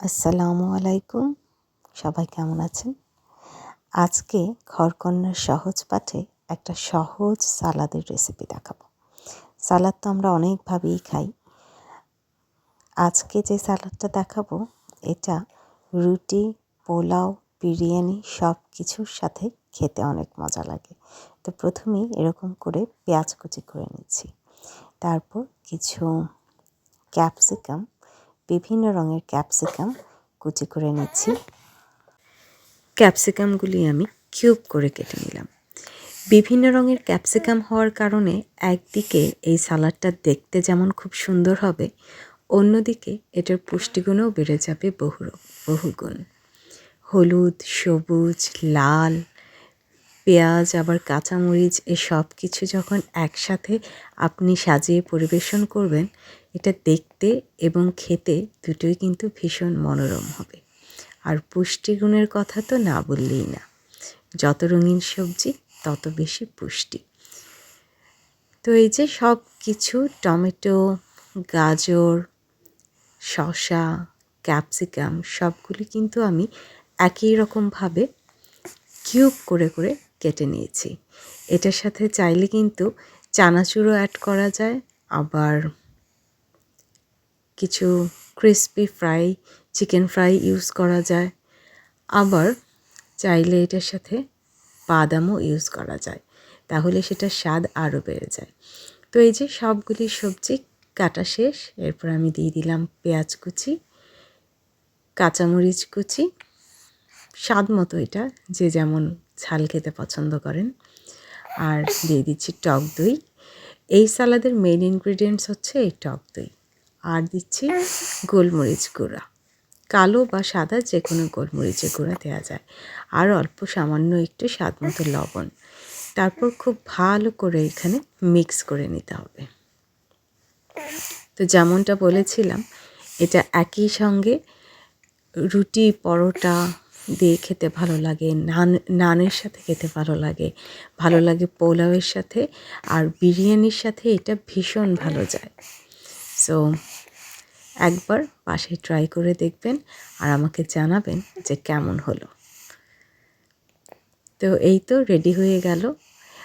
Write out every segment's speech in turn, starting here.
আসসালামু আলাইকুম। সবাই কেমন আছেন? আজকে ঘরকন্যার সহজ পাঠে একটা সহজ সালাদের রেসিপি দেখাবো। সালাদ তো আমরা অনেকভাবেই খাই। আজকে যে সালাদটা দেখাবো, এটা রুটি, পোলাও, বিরিয়ানি সব কিছুর সাথে খেতে অনেক মজা লাগে। তো প্রথমেই এরকম করে পেঁয়াজ কুচি করে নিচ্ছি। তারপর কিছু ক্যাপসিকাম বিভিন্ন রঙের ক্যাপসিকাম কুচি করে নিচ্ছি। ক্যাপসিকামগুলি আমি কিউব করে কেটে নিলাম। বিভিন্ন রঙের ক্যাপসিকাম হওয়ার কারণে একদিকে এই সালাডটা দেখতে যেমন খুব সুন্দর হবে, অন্যদিকে এটার পুষ্টিগুণও বেড়ে যাবে বহু বহুগুণ হলুদ, সবুজ, লাল, পেঁয়াজ, আবার কাঁচামরিচ, এসব কিছু যখন একসাথে আপনি সাজিয়ে পরিবেশন করবেন এটা দেখতে এবং খেতে দুটোই কিন্তু ভীষণ মনোরম হবে। আর পুষ্টিগুণের কথা তো না বললেই না। যত রঙিন সবজি, তত বেশি পুষ্টি। তো এই যে সব কিছু টমেটো, গাজর, শসা, ক্যাপসিকাম, সবগুলি কিন্তু আমি একই রকমভাবে কিউব করে করে কেটে নিয়েছি। এটার সাথে চাইলে কিন্তু চানাচুরও অ্যাড করা যায়, আবার কিছু crispy fry chicken fry use করা যায়। আবার চাইলে এটার সাথে বাদামও ইউজ করা যায়। তাহলে সেটার স্বাদ আরও বেড়ে যায়। তো এই যে সবগুলি সবজি কাটা শেষ, এরপর আমি দিয়ে দিলাম পেঁয়াজ কুচি, কাঁচামরিচ কুচি। স্বাদ মতো এটা, যে যেমন ঝাল খেতে পছন্দ করেন। আর দিয়ে দিচ্ছি টক দই। এই সালাদের মেইন ইনগ্রিডিয়েন্টস হচ্ছে এই টক দই। আর দিচ্ছি গোলমরিচ গুঁড়া। কালো বা সাদা যে কোনো গোলমরিচের গুঁড়া দেওয়া যায়। আর অল্প সামান্য একটু স্বাদ মতো লবণ। তারপর খুব ভালো করে এখানে মিক্স করে নিতে হবে। তো যেমনটা বলেছিলাম, এটা একই সঙ্গে রুটি, পরোটা দিয়ে খেতে ভালো লাগে, নান, নানের সাথে খেতে ভালো লাগে ভালো লাগে পোলাওয়ের সাথে, আর বিরিয়ানির সাথে এটা ভীষণ ভালো যায়। সো একবার পাশে ট্রাই করে দেখবেন আর আমাকে জানাবেন যে কেমন হলো। তো এই তো রেডি হয়ে গেল।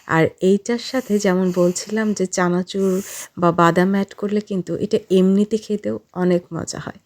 আর এইটার সাথে যেমন বলছিলাম যে চানাচুর বা বাদাম অ্যাড করলে কিন্তু এটা এমনিতে খেতেও অনেক মজা হয়।